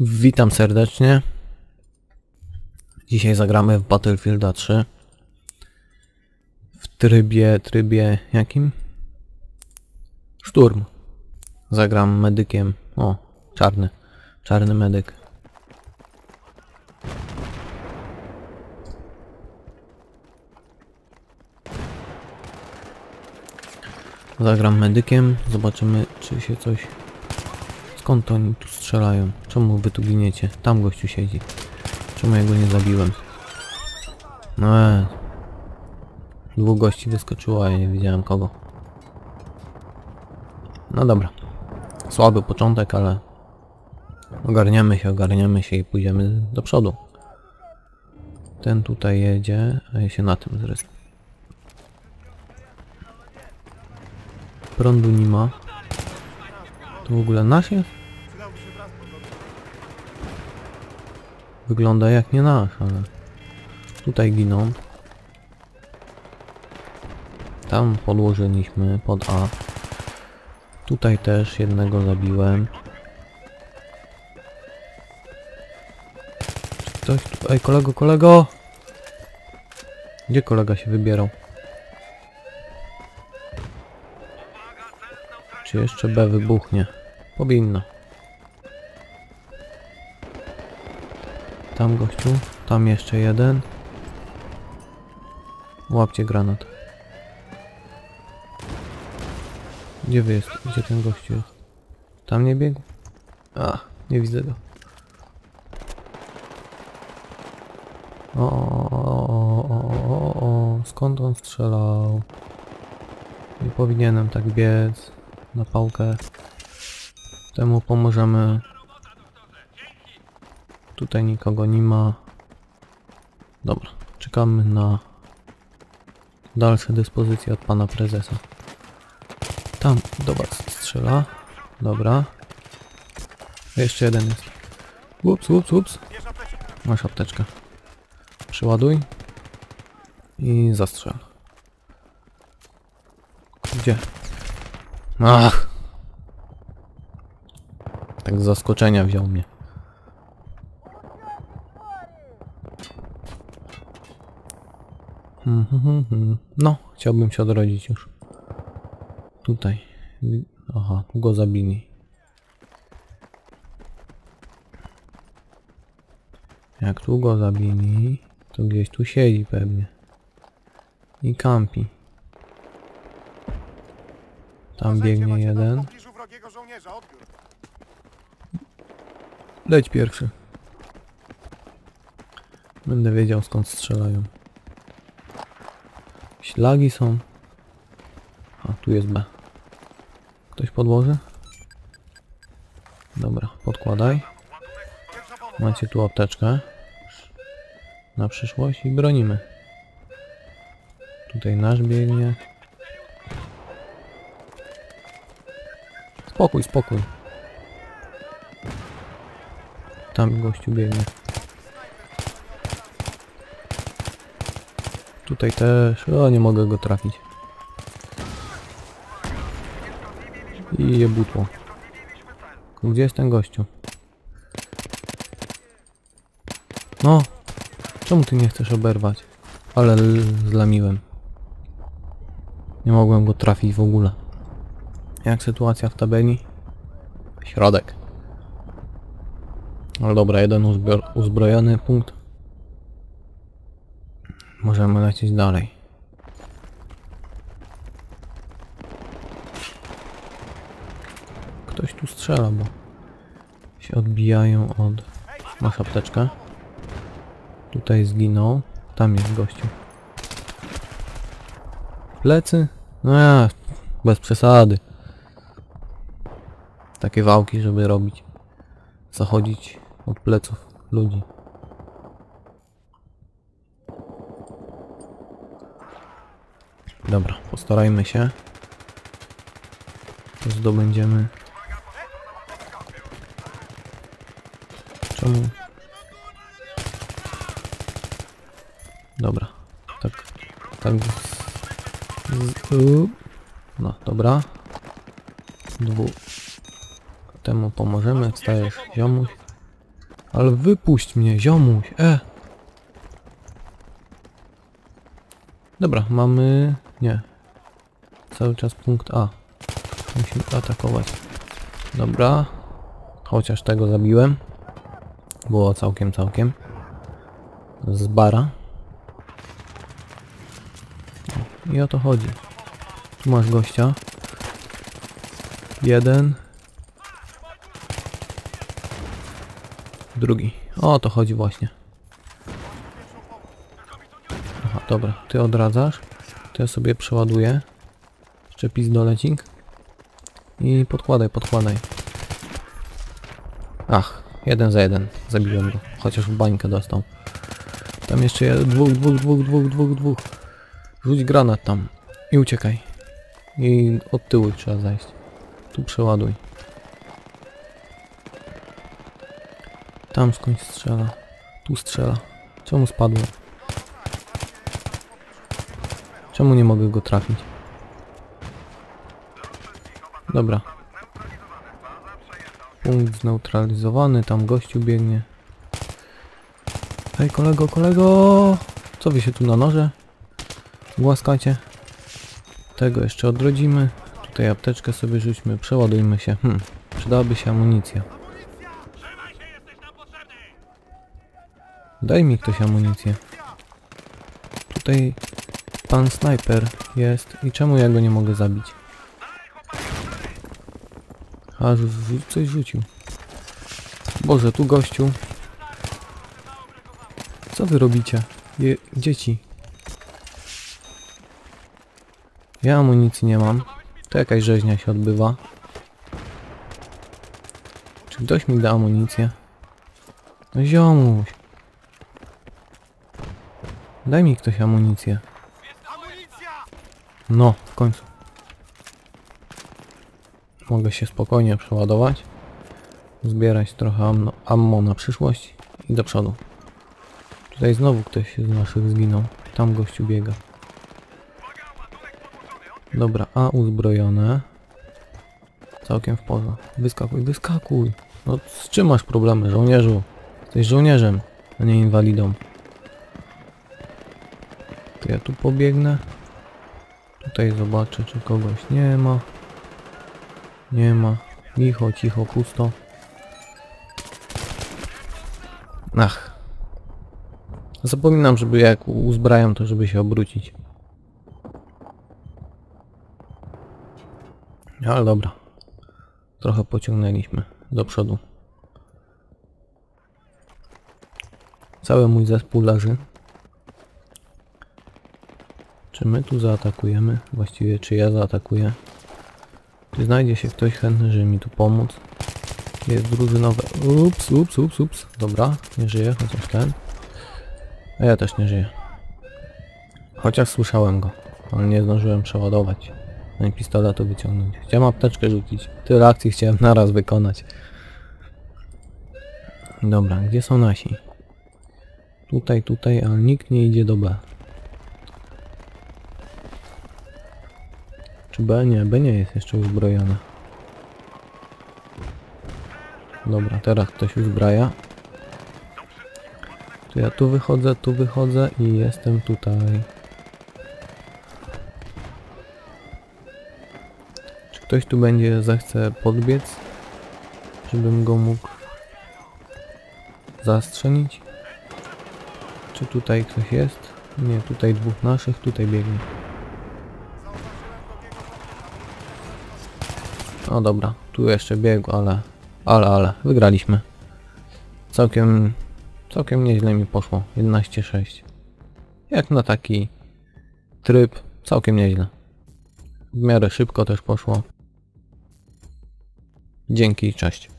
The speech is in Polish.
Witam serdecznie. Dzisiaj zagramy w Battlefielda 3. W trybie, trybie jakim? Szturm. Zagram medykiem. O, czarny. Czarny medyk. Zagram medykiem. Zobaczymy, czy się coś Skąd oni tu strzelają? Czemu wy tu giniecie? Tam gościu siedzi. Czemu ja go nie zabiłem? No e. Dwóch gości wyskoczyło, a ja nie widziałem kogo. No dobra. Słaby początek, ale ogarniamy się, ogarniamy się i pójdziemy do przodu. Ten tutaj jedzie, a ja się na tym zresztą. Prądu nie ma. To w ogóle nasz jest? Wygląda jak nie nasz, ale... Tutaj giną. Tam podłożyliśmy pod A. Tutaj też jednego zabiłem. Czy ktoś tu... Ej, kolego, kolego! Gdzie kolega się wybierał? Czy jeszcze B wybuchnie? Powinno. Tam gościu, tam jeszcze jeden. Łapcie granat. Gdzie wy jest? Gdzie ten gościu jest? Tam nie biegł? A, nie widzę go. O, o, o, o, o, skąd on strzelał? Nie powinienem tak biec na pałkę. Temu pomożemy. Tutaj nikogo nie ma. Dobra, czekamy na dalsze dyspozycje od pana prezesa. Tam do was strzela. Dobra. Jeszcze jeden jest. Ups, ups, ups. Masz apteczkę. Przeładuj. I zastrzel. Gdzie? Ach! Tak z zaskoczenia wziął mnie. Hmm, hmm, hmm. No, chciałbym się odrodzić już. Tutaj. Aha, tu go zabili. Jak tu go zabili, to gdzieś tu siedzi pewnie. I kampi. Tam biegnie jeden. Leć pierwszy. Będę wiedział skąd strzelają. Ślagi są. A, tu jest B. Ktoś podłoży? Dobra, podkładaj. Macie tu apteczkę. Na przyszłość i bronimy. Tutaj nasz biegnie. Spokój, spokój. Tam gościu biegnie. Tutaj też. O, nie mogę go trafić. I je butło. Gdzie jest ten gościu? No! Czemu ty nie chcesz oberwać? Ale zlamiłem. Nie mogłem go trafić w ogóle. Jak sytuacja w tabeli? Środek. Ale dobra, jeden uzbro uzbrojony punkt. Możemy lecieć dalej. Ktoś tu strzela, bo się odbijają od... Masz apteczkę? Tutaj zginął. Tam jest gościu. Plecy? No ja, bez przesady. Takie wałki, żeby robić. Zachodzić od pleców ludzi. Dobra, postarajmy się. Zdobędziemy Dobra. Tak. Tak. No, dobra. Dwu. Temu pomożemy. Wstajesz, ziomuś. Ale wypuść mnie, ziomuś. E! Dobra, mamy... Nie. Cały czas punkt A. Musimy atakować. Dobra. Chociaż tego zabiłem. Było całkiem, całkiem. Z bara. I o to chodzi. Tu masz gościa. Jeden. Drugi. O to chodzi właśnie. Aha, dobra. Ty odradzasz. To ja sobie przeładuję. Jeszcze pistolecik. I podkładaj, podkładaj. Ach, jeden za jeden. Zabiłem go. Chociaż w bańkę dostał. Tam jeszcze jeden. Dwóch, dwóch, dwóch, dwóch, dwóch, dwóch. Rzuć granat tam. I uciekaj. I od tyłu trzeba zajść. Tu przeładuj. Tam skądś strzela. Tu strzela. Czemu spadłem? Czemu nie mogę go trafić? Dobra. Punkt zneutralizowany, tam gościu biegnie. Ej, kolego, kolego! Co wy się tu na noże? Głaskacie? Tego jeszcze odrodzimy. Tutaj apteczkę sobie rzućmy, przeładujmy się. Hmm, przydałaby się amunicja. Daj mi ktoś amunicję. Tutaj pan snajper jest i czemu ja go nie mogę zabić? A, coś rzucił. Boże, tu gościu. Co wy robicie? Je dzieci. Ja amunicji nie mam. To jakaś rzeźnia się odbywa. Czy ktoś mi da amunicję? No ziomuś. Daj mi ktoś amunicję. No, w końcu. Mogę się spokojnie przeładować. Zbierać trochę ammo, ammo na przyszłość i do przodu. Tutaj znowu ktoś z naszych zginął. Tam gościu biega. Dobra, A uzbrojone. Całkiem w porządku. Wyskakuj, wyskakuj. No z czym masz problemy, żołnierzu? Jesteś żołnierzem, a nie inwalidą. To ja tu pobiegnę. Tutaj zobaczę, czy kogoś nie ma. Nie ma. Cicho, cicho, pusto. Ach. Zapominam, żeby jak uzbrajam, to żeby się obrócić. Ale dobra. Trochę pociągnęliśmy do przodu. Cały mój zespół leży. Czy my tu zaatakujemy? Właściwie czy ja zaatakuję? Czy znajdzie się ktoś chętny, żeby mi tu pomóc? Jest drużynowe. Ups, ups, ups, ups. Dobra, nie żyje, chociaż ten. A ja też nie żyję. Chociaż słyszałem go, ale nie zdążyłem przeładować. Ani pistoletu wyciągnąć. Chciałem apteczkę rzucić. Tyle akcji chciałem naraz wykonać. Dobra, gdzie są nasi? Tutaj, tutaj, ale nikt nie idzie do B. Czy B? Nie, B nie jest jeszcze uzbrojone. Dobra, teraz ktoś uzbraja. To ja tu wychodzę, tu wychodzę i jestem tutaj. Czy ktoś tu będzie zechce podbiec? Żebym go mógł zastrzelić? Czy tutaj ktoś jest? Nie, tutaj dwóch naszych, tutaj biegnie. O dobra, tu jeszcze biegł, ale... Ale, ale, wygraliśmy. Całkiem... Całkiem nieźle mi poszło. 11-6. Jak na taki tryb, całkiem nieźle. W miarę szybko też poszło. Dzięki, cześć.